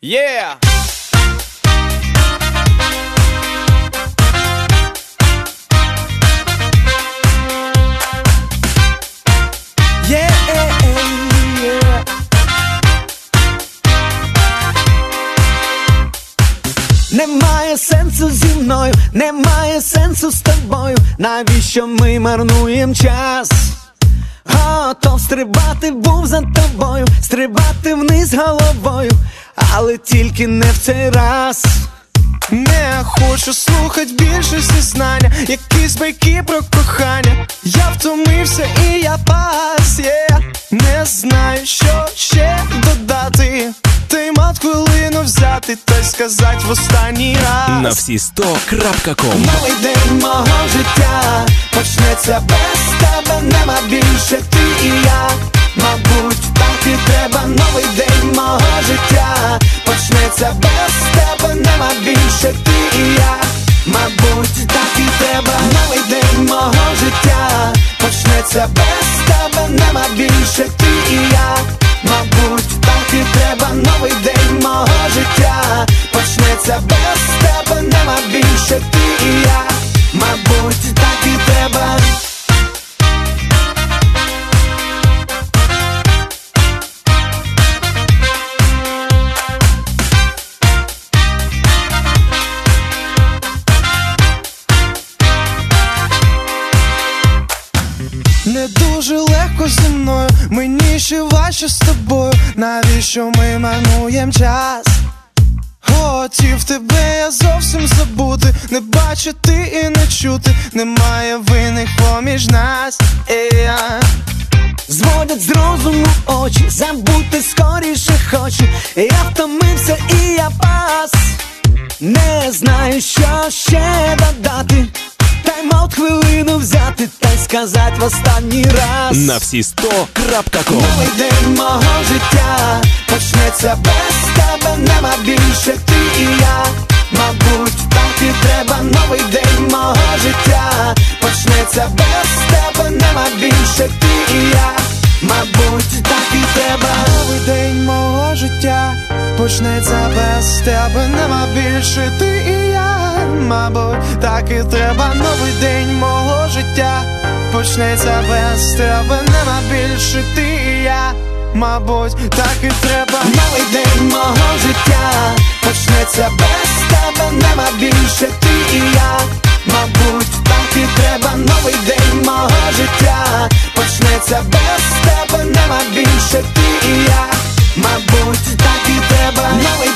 Yeah! Немає сенсу зі мною, немає сенсу з тобою. Навіщо ми марнуємо час? Готов стрибати був за тобою, стрибати вниз головою, але тільки не в цей раз. Не хочу слухать більше зізнання, якісь байки про кохання. Я втомився і я пас, yeah. не знаю, що ще додати. Ти мав хвилину взяти та й сказать в останній раз. На всі 100.com Новий день мого життя почнеться без тебе, нема більше ти тебе, нема більше. Ти і я. Мабуть, так і треба. Новий день мого життя почнеться без тебе, нема більше. Ти і я. Мабуть, так і треба. Новий день мого життя почнеться без тебе, нема більше Не дуже легко зі мною, мені ще важче з тобою. Навіщо ми марнуєм час? Хотів тебе я зовсім забути, не бачити і не чути, немає винних поміж нас. Yeah. Зводять з розуму очі, забути скоріше хочу. Я втомився і я пас. Не знаю, що сказати в останній раз. На всі 100.com Новий день мого життя почнеться без тебе, нема більше ти і я. Мабуть, так і треба новий день мого життя почнеться без тебе, нема більше ти і я. Мабуть, так і треба. Новий день мого життя почнеться без тебе, нема більше ти і я. Мабуть, так і треба. Новий день мого життя почнеться без тебе. Нема більше ти і я, мабуть, так і треба. Новий день мого життя, почнеться без тебе, нема більше ти і я, мабуть, так і треба, новий день мого життя, почнеться без тебе, нема більше ти і я, мабуть, так і треба. Новий